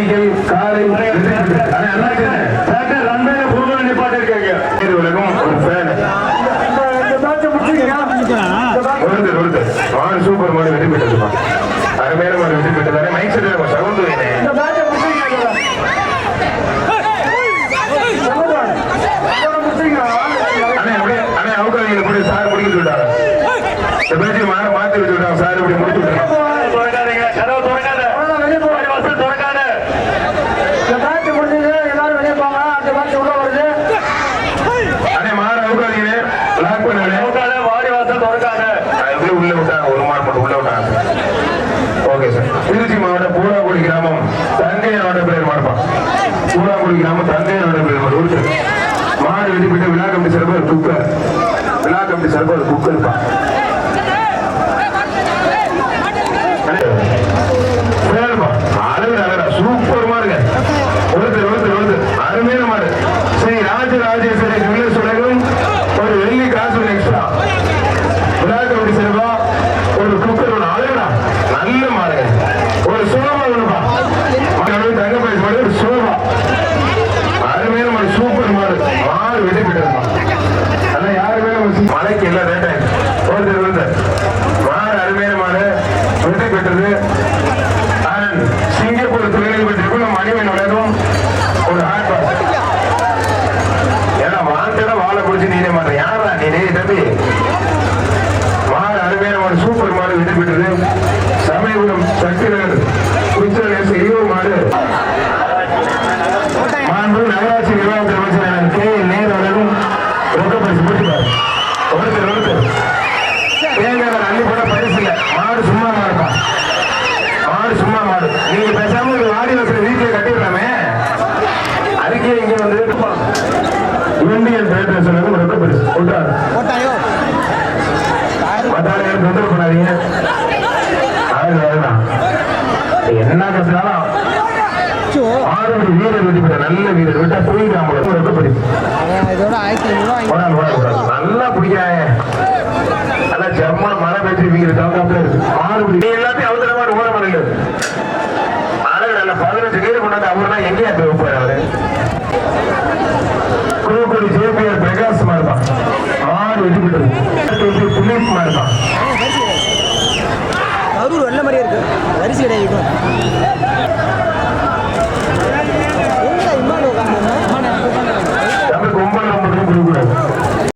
கைகள் காலை சூப்பர் மாடு வெற்றி பெற்றதுப்பா அருமையான மாடு வெற்றி பெற்றதானே மைக் செட் சவுண்ட் உள்ள வருது. அண்ணே மாற அவுக்காதீங்க லாக் பண்ண திறக்காத வாடி வாசல் திறக்காத. எப்படி உள்ள விட்டாங்க ஒரு மட்டும் உள்ள விட்டாங்க ஓகே சார் திருச்சி மாவட்டம் பூராக்குடி கிராமம். தங்கையோட பேர் மாடுப்பா. பூராக்குடி கிராமம் தங்கையோட பேர் மாடு. ஒரு மாடு வெட்டி போயிட்டு விழா கமிட்டி சார்பாக குக்கர். விழா கமிட்டி சார்பாக 关键是 சமயபுரம் சக்திநகர் உச்சநேச மாடு மாண்பு நகராட்சி நிர்வாகத்தில் அமைச்சர் கே. நேரு அவர்களும் ரொக்க பரிசு போட்டுப்பார் ஒருத்தர் ஒருத்தர் தேங்காய் அள்ளி போட பரிசு இல்லை. மாடு சும்மா மாடுப்பா. மாடு சும்மா மாடு. நீங்க பேசாம ஒரு வாடி வசதி வீட்டில் கட்டிடலாமே. அதுக்கே இங்க வந்து இந்தியன் பேட்டர் சொன்னது ரொக்க பரிசு போட்டாரு என்ன கத்துனாலும் ஆறு வீரர் வெட்டி பெற்ற நல்ல வீரர் விட்டா போடாது போடாது போடாது நல்லா பிடிக்கிறாங்க நல்லா ஜம்மா மழை தவக்காப்புல இருக்கு. மாடு பிடி நீ எல்லாத்தையும் அவசர மாடு ஓட மாட்டேங்குது அழகு நல்ல பதினஞ்சு பேர் கொண்டாந்து அவர்னா எங்கேயா போய் அவரு ஜேபிஆர் பிரகாசமா இருப்பான் மாடு வெட்டி விட்டது புள்ளியமா இருப்பான் கரூர் வெள்ள மாதிரியே இருக்கு. வரிசை கிடையாது